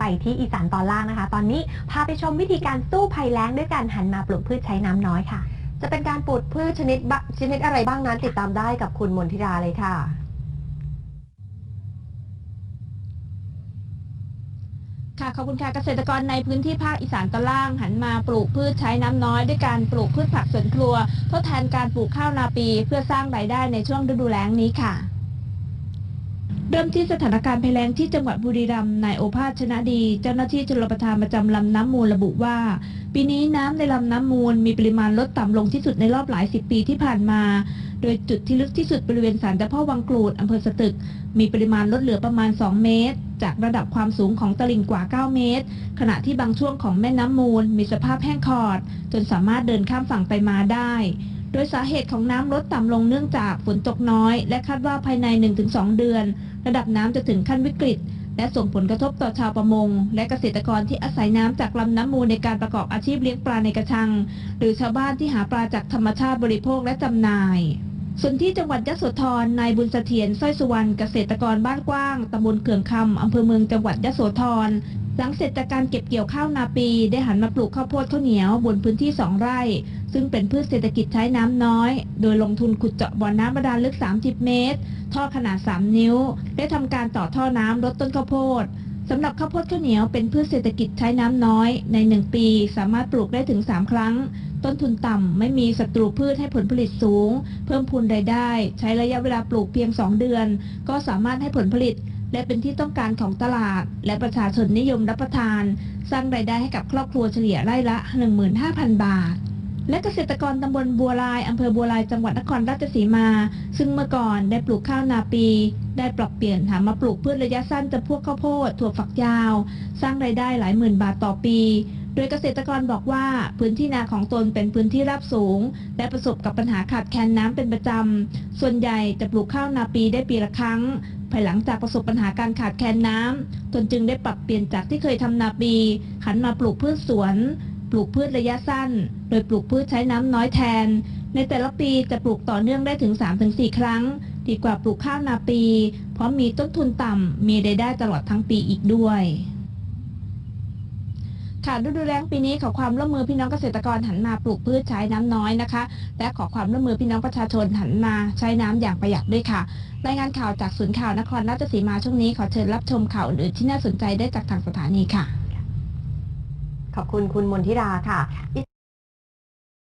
ไปที่อีสานตอนล่างนะคะ ตอนนี้พาไปชมวิธีการสู้ภัยแล้งด้วยการหันมาปลูกพืชใช้น้ำน้อยค่ะ จะเป็นการปลูกพืชชนิดบะชนิดอะไรบ้างนั้นติดตามได้กับคุณมนทิราเลยค่ะ ค่ะขอบคุณค่ะเกษตรกรในพื้นที่ภาคอีสานตอนล่าง หันมาปลูกพืชใช้น้ำน้อย ด้วยการปลูกพืชผักสวนครัว ทดแทนการปลูกข้าวนาปี เพื่อสร้างรายได้ในช่วงฤดูแล้งนี้ค่ะ เริ่มที่สถานการณ์ภัยแล้งที่จังหวัดบุรีรัมย์นายโอภาสชนะดี เจ้าหน้าที่ชลประทานประจำลำน้ำมูลระบุว่า ปีนี้น้ำในลำน้ำมูลมีปริมาณลดต่ำลงที่สุดในรอบหลายสิบปีที่ผ่านมา โดยจุดที่ลึกที่สุดบริเวณศาลเจ้าพ่อวังกรูดอำเภอสตึก มีปริมาณลดเหลือประมาณ 2 เมตร จากระดับความสูงของตลิ่งกว่า 9 เมตร ขณะที่บางช่วงของแม่น้ำมูล มีสภาพแห้งขอด จนสามารถเดินข้ามฝั่งไปมาได้ โดยสาเหตุของน้ำลดต่ำลงเนื่องจากฝนตกน้อย และคาดว่าภายใน 1-2 เดือน ระดับน้ำจะถึงขั้นวิกฤต และส่งผลกระทบต่อชาวประมง และเกษตรกรที่อาศัยน้ำจากลำน้ำมูลในการประกอบอาชีพเลี้ยงปลาในกระชัง หรือชาวบ้านที่หาปลาจากธรรมชาติบริโภคและจำหน่าย ส่วนที่จังหวัดยโสธร นายบุญเสถียรสร้อยสุวรรณเกษตรกรบ้านกว้างตำบลเขื่องคำอำเภอเมืองจังหวัดยโสธร หลังเสร็จจากการเก็บเกี่ยวข้าวนาปี ได้หันมาปลูกข้าวโพดข้าวเหนียวบนพื้นที่ 2 ไร่ ซึ่งเป็นพืชเศรษฐกิจใช้น้ำน้อย โดยลงทุนขุดเจาะบ่อน้ำบาดาลลึก 30 เมตร ท่อขนาด 3 นิ้ว ได้ทำการต่อท่อน้ำลดต้นข้าวโพดสำหรับข้าวโพดข้าวเหนียวเป็นพืชเศรษฐกิจใช้น้ำน้อย ใน 1 ปี สามารถปลูกได้ถึง 3 ครั้ง ต้นทุนต่ำ ไม่มีศัตรูพืชให้ผลผลิตสูง เพิ่มพูนรายได้ ใช้ระยะเวลาปลูกเพียง 2 เดือน ก็สามารถให้ผลผลิต และเป็นที่ต้องการของตลาด และประชาชนนิยมรับประทาน สร้างรายได้ให้กับครอบครัวเฉลี่ยไร่ละ 15,000 บาทและเกษตรกรตำบลบัวลายอำเภอบัวลายจังหวัดนครราชสีมา ซึ่งเมื่อก่อนได้ปลูกข้าวนาปี ได้ปรับเปลี่ยนหามาปลูกพืชระยะสั้นจำพวกข้าวโพดถั่วฝักยาว สร้างรายได้หลายหมื่นบาทต่อปี โดยเกษตรกรบอกว่าพื้นที่นาของตนเป็นพื้นที่ราบสูง และประสบกับปัญหาขาดแคลนน้ำเป็นประจำ ส่วนใหญ่จะปลูกข้าวนาปีได้ปีละครั้ง ภายหลังจากประสบปัญหาการขาดแคลนน้ำตนจึงได้ปรับเปลี่ยนจากที่เคยทำนาปีหันมาปลูกพืชสวน ปลูกพืชระยะสั้น โดยปลูกพืชใช้น้ำน้อยแทน ในแต่ละปีจะปลูกต่อเนื่องได้ถึง 3-4 ครั้ง ดีกว่าปลูกข้าวนาปี เพราะมีต้นทุนต่ำมีรายได้ตลอดทั้งปีอีกด้วย ค่ะฤดูแล้งปีนี้ขอความร่วมมือพี่น้องเกษตรกรหันมาปลูกพืชใช้น้ำน้อยนะคะ และขอความร่วมมือพี่น้องประชาชนหันมาใช้น้ำอย่างประหยัดด้วยค่ะรายงานข่าวจากศูนย์ข่าวนครราชสีมาช่วงนี้ขอเชิญรับชมข่าวอื่นที่น่าสนใจได้จากทางสถานีค่ะ ขอบคุณคุณมนทิราค่ะ